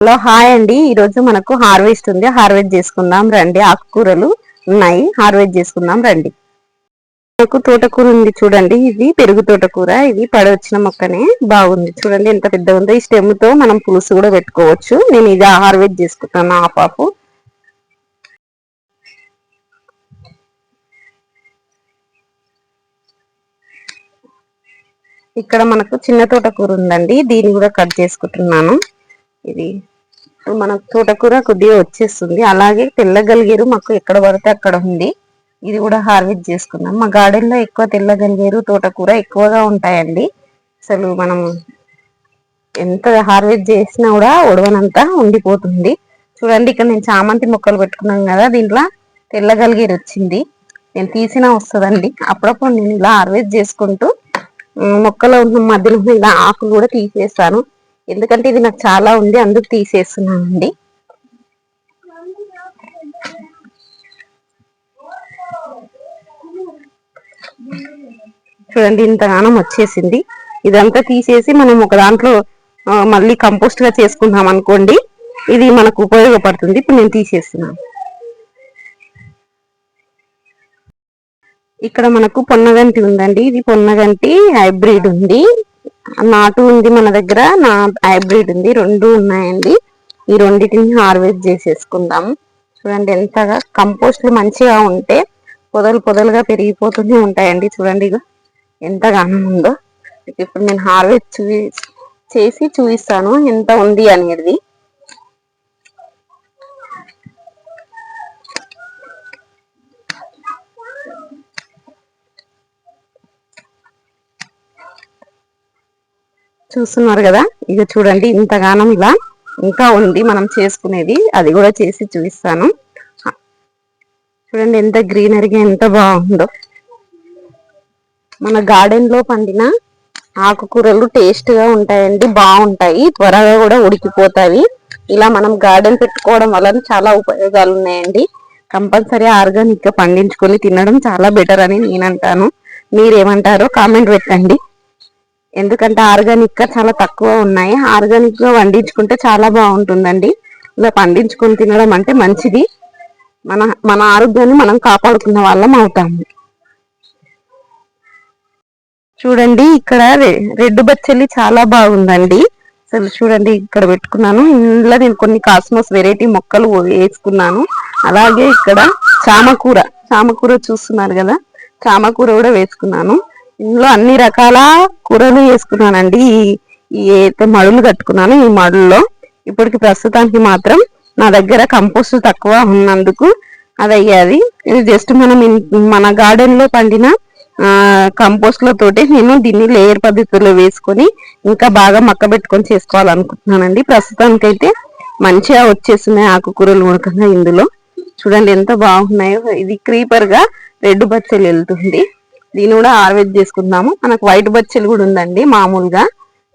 Hello hi అండి. ఈరోజు మనకు హార్వెస్ట్ ఉంది. హార్వెస్ట్ చేసుకుందాం రండి. ఆకుకూరలు ఉన్నాయి. హార్వెస్ట్ చేసుకుందాం రండి. మనకు తోటకూర ఉంది చూడండి. ఇది పెరుగు తోటకూర. ఇది పడవచ్చిన మొక్కనే. బాగుంది. చూడండి ఎంత పెద్ద ఉందో. ఈ స్టెమ్తో మనం పులుసు కూడా పెట్టుకోవచ్చు. నేను ఇది హార్వెస్ట్ చేసుకుంటాను. ఆపాపు ఇక్కడ మనకు చిన్న తోటకూర ఉందండి. దీన్ని కూడా కట్ చేసుకుంటున్నాను. ఇది మన తోటకూర కొద్దిగా వచ్చేస్తుంది. అలాగే తెల్లగలిగేరు మాకు ఎక్కడ పడితే అక్కడ ఉంది. ఇది కూడా హార్వెస్ట్ చేసుకున్నాం. మా గార్డెన్లో ఎక్కువ తెల్లగలిగేరు తోటకూర ఎక్కువగా ఉంటాయండి. అసలు మనం ఎంత హార్వెస్ట్ చేసినా కూడా ఉడవనంతా ఉండిపోతుంది. చూడండి ఇక్కడ నేను చామంతి మొక్కలు పెట్టుకున్నాను కదా దీంట్లో తెల్లగలిగేరు వచ్చింది. నేను తీసినా వస్తుందండి. అప్పుడప్పుడు నేను ఇలా హార్వెస్ట్ చేసుకుంటూ మొక్కలో ఉన్న మధ్యలో ఇలా ఆకులు కూడా తీసేస్తాను. ఎందుకంటే ఇది నాకు చాలా ఉంది అందుకు తీసేస్తున్నానండి చూడండి ఇంతగానం వచ్చేసింది. ఇదంతా తీసేసి మనం ఒక దాంట్లో మళ్ళీ కంపోస్ట్గా చేసుకున్నాం అనుకోండి. ఇది మనకు ఉపయోగపడుతుంది. ఇప్పుడు నేను తీసేస్తున్నాను. ఇక్కడ మనకు పొన్నగంటి ఉందండి. ఇది పొన్నగంటి హైబ్రిడ్ ఉంది. నాటు ఉంది మన దగ్గర. నా హైబ్రిడ్ ఉంది. రెండు ఉన్నాయండి. ఈ రెండింటిని హార్వెస్ట్ చేసేసుకుందాం. చూడండి ఎంతగా కంపోస్ట్లు మంచిగా ఉంటే పొదలు పొదలుగా పెరిగిపోతూనే ఉంటాయండి. చూడండి ఇక ఎంతగానో ఉందో. ఇప్పుడు నేను హార్వెస్ట్ చూ చేసి చూపిస్తాను. ఎంత ఉంది అనేది. చూస్తున్నారు కదా? ఇక చూడండి ఇంతగానం ఇలా ఇంకా ఉంది మనం చేసుకునేది. అది కూడా చేసి చూపిస్తాను. చూడండి ఎంత గ్రీనరీగా ఎంత బాగుందో. మన గార్డెన్లో పండిన ఆకుకూరలు టేస్ట్గా ఉంటాయండి బాగుంటాయి. త్వరగా కూడా ఉడికిపోతాయి. ఇలా మనం గార్డెన్ పెట్టుకోవడం వలన చాలా ఉపయోగాలు ఉన్నాయండి. కంపల్సరీ ఆర్గానిక్గా పండించుకొని తినడం చాలా బెటర్ అని నేను అంటాను మీరేమంటారో కామెంట్ పెట్టండి. ఎందుకంటే ఆర్గానిక్గా చాలా తక్కువ ఉన్నాయి. ఆర్గానిక్గా వండించుకుంటే చాలా బాగుంటుందండి. ఇలా పండించుకొని తినడం అంటే మంచిది. మన మన ఆరోగ్యాన్ని మనం కాపాడుకున్న వాళ్ళం అవుతాము. చూడండి ఇక్కడ రెడ్ బచ్చలి చాలా బాగుందండి. అసలు చూడండి ఇక్కడ పెట్టుకున్నాను. ఇందులో నేను కొన్ని కాస్మోస్ వెరైటీ మొక్కలు వేసుకున్నాను. అలాగే ఇక్కడ చామకూర చామకూర చూస్తున్నారు కదా? చామకూర కూడా వేసుకున్నాను. ఇందులో అన్ని రకాల కూరలు వేసుకున్నానండి. ఈ అయితే మడులు కట్టుకున్నాను ఈ మడుల్లో ఇప్పటికి ప్రస్తుతానికి మాత్రం నా దగ్గర కంపోస్ట్ తక్కువ ఉన్నందుకు అది అయ్యేది ఇది జస్ట్ మనం మన గార్డెన్లో పండిన కంపోస్ట్లతోటి నేను దీన్ని లేయర్ పద్ధతిలో వేసుకొని ఇంకా బాగా మక్క పెట్టుకొని చేసుకోవాలనుకుంటున్నానండి. ప్రస్తుతానికైతే మంచిగా వచ్చేస్తున్నాయి ఆకుకూరలు ఉడకంగా ఇందులో. చూడండి ఎంత బాగున్నాయో. ఇది క్రీపర్గా రెడ్ బచ్చలు వెళ్తుంది. దీన్ని కూడా హార్వెస్ట్ చేసుకుందాము. మనకు వైట్ బచ్చలు కూడా ఉందండి మామూలుగా.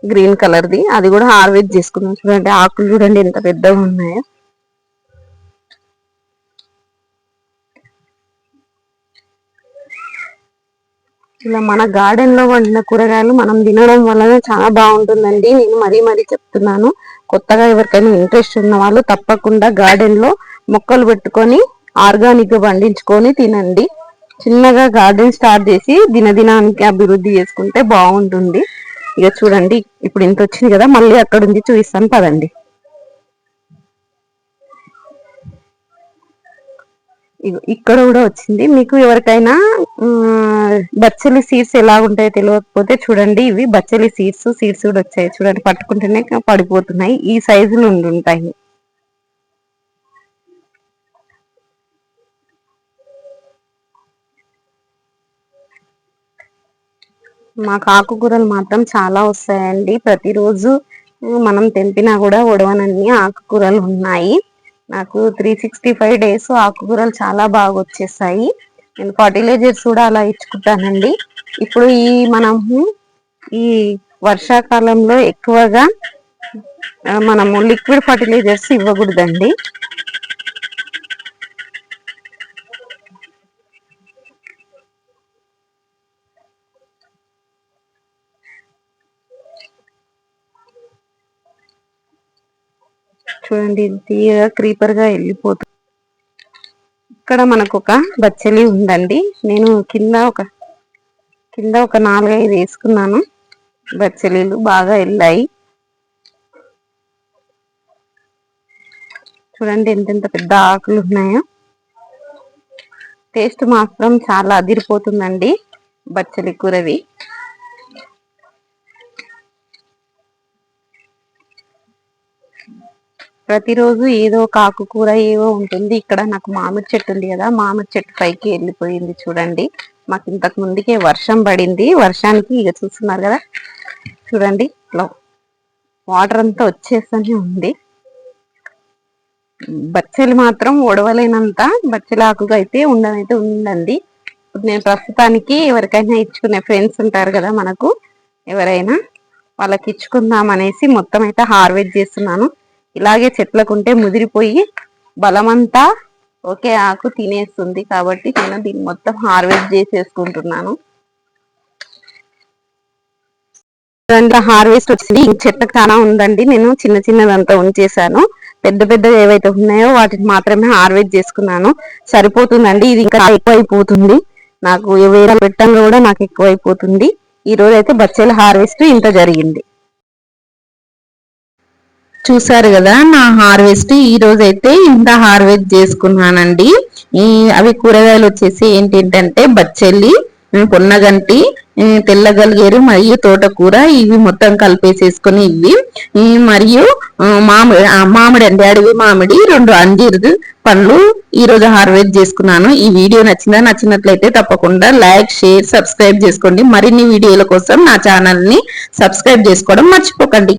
గ్రీన్ కలర్ది. అది కూడా హార్వెస్ట్ చేసుకుందాం. చూడండి ఆకులు చూడండి ఎంత పెద్దగా ఉన్నాయో. ఇలా మన గార్డెన్లో వండిన కూరగాయలు మనం తినడం వలన చాలా బాగుంటుందండి. నేను మరీ మరీ చెప్తున్నాను. కొత్తగా ఎవరికైనా ఇంట్రెస్ట్ ఉన్న వాళ్ళు తప్పకుండా గార్డెన్లో మొక్కలు పెట్టుకొని ఆర్గానిక్గా పండించుకొని తినండి. చిన్నగా గార్డెన్ స్టార్ట్ చేసి దినదినానికి అభివృద్ధి చేసుకుంటే బాగుంటుంది. ఇక చూడండి ఇప్పుడు ఇంత వచ్చింది కదా మళ్ళీ అక్కడ ఉంది చూపిస్తాను పదండి. ఇక్కడ కూడా వచ్చింది. మీకు ఎవరికైనా బచ్చలి సీడ్స్ ఎలా ఉంటాయో తెలియకపోతే చూడండి ఇవి బచ్చలి సీడ్స్ సీడ్స్ కూడా వచ్చాయి. చూడండి పట్టుకుంటేనే పడిపోతున్నాయి. ఈ సైజులు ఉండుంటాయి. మాకు ఆకుకూరలు మాత్రం చాలా వస్తాయండి. ప్రతిరోజు మనం తెంపినా కూడా ఉడవనన్ని ఆకుకూరలు ఉన్నాయి. నాకు త్రీ సిక్స్టీ ఫైవ్ డేస్ ఆకుకూరలు చాలా బాగా వచ్చేసాయి. నేను ఫర్టిలైజర్స్ కూడా అలా ఇచ్చుకుంటానండి. ఇప్పుడు ఈ మనము ఈ వర్షాకాలంలో ఎక్కువగా మనము లిక్విడ్ ఫర్టిలైజర్స్ ఇవ్వకూడదండి. చూడండి తీయగా క్రీపర్గా వెళ్ళిపోతుంది ఇక్కడ మనకు ఒక బచ్చలి ఉందండి. నేను కింద ఒక కింద ఒక నాలుగైదు వేసుకున్నాను. బచ్చలీలు బాగా వెళ్ళాయి. చూడండి ఎంతెంత పెద్ద ఆకులు ఉన్నాయో. టేస్ట్ మాత్రం చాలా అదిరిపోతుందండి బచ్చలి కూరవి. ప్రతిరోజు ఏదో ఒక ఆకుకూర ఏవో ఉంటుంది. ఇక్కడ నాకు మామిడి చెట్టు ఉంది కదా మామిడి చెట్టు పైకి వెళ్ళిపోయింది చూడండి. మాకు ఇంతకు ముందుకే వర్షం పడింది. వర్షానికి ఇక చూస్తున్నారు కదా. చూడండి ఇట్లా వాటర్ అంతా వచ్చేస్తూనే ఉంది. బచ్చలు మాత్రం ఒడవలేనంత బచ్చల ఆకుగా అయితే ఉండనైతే ఉందండి. ఇప్పుడు నేను ప్రస్తుతానికి ఎవరికైనా ఇచ్చుకునే ఫ్రెండ్స్ ఉంటారు కదా మనకు ఎవరైనా వాళ్ళకి ఇచ్చుకుందాం అనేసి మొత్తం అయితే హార్వెస్ట్ చేస్తున్నాను. ఇలాగే చెట్లకుంటే ముదిరిపోయి బలమంతా ఒకే ఆకు తినేస్తుంది కాబట్టి నేను దీన్ని మొత్తం హార్వెస్ట్ చేసేసుకుంటున్నాను. దాంట్లో హార్వెస్ట్ వచ్చింది. చెట్ల చాలా ఉందండి. నేను చిన్న చిన్నదంతా ఉంచేసాను పెద్ద పెద్ద ఏవైతే ఉన్నాయో వాటిని మాత్రమే హార్వెస్ట్ చేసుకున్నాను. సరిపోతుందండి. ఇది ఇంకా ఎక్కువైపోతుంది. నాకు వేరే పెట్టంగా కూడా నాకు ఎక్కువైపోతుంది. ఈ రోజు అయితే బచ్చేల హార్వెస్ట్ ఇంత జరిగింది. చూసారు కదా నా హార్వెస్ట్ ఈ రోజు అయితే ఇంత హార్వెస్ట్ చేసుకున్నానండి. ఈ అవి కూరగాయలు వచ్చేసి ఏంటంటే బచ్చెల్లి పొన్నగంటి తెల్లగలిగేరు మరియు తోటకూర ఇవి మొత్తం కలిపేసేసుకుని ఇవి. మరియు మామిడి మామిడి అండి అడవి మామిడి రెండు అంజీరు పండ్లు ఈ రోజు హార్వెస్ట్ చేసుకున్నాను. ఈ వీడియో నచ్చిందా నచ్చినట్లయితే తప్పకుండా లైక్ షేర్ సబ్స్క్రైబ్ చేసుకోండి. మరిన్ని వీడియోల కోసం నా ఛానల్ని సబ్స్క్రైబ్ చేసుకోవడం మర్చిపోకండి.